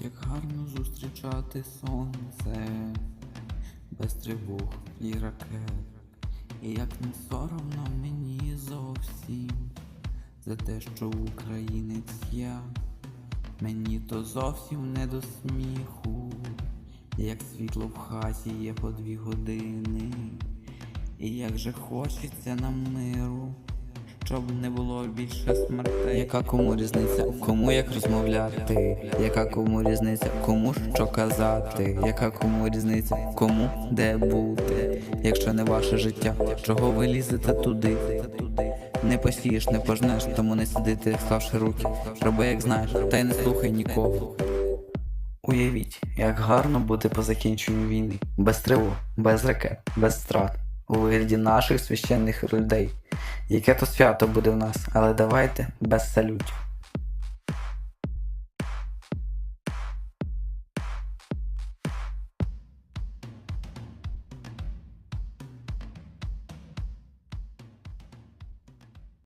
Як гарно зустрічати сонце, без тривог і ракет. І як не соромно мені зовсім за те, що українець я, мені то зовсім не до сміху, як світло в хаті є по дві години, і як же хочеться нам миру. Щоб не було більше смертей. Яка кому різниця, кому як розмовляти? Яка кому різниця, кому що казати? Яка кому різниця, кому де бути? Якщо не ваше життя, чого ви лізете туди? Не посієш, не пожнеш, тому не сидити, склавши руки. Роби, як знаєш, та й не слухай нікого. Уявіть, як гарно бути по закінченню війни, без тривог, без ракет, без страт, у вигляді наших священних людей. Яке то свято буде в нас, але давайте без салютів.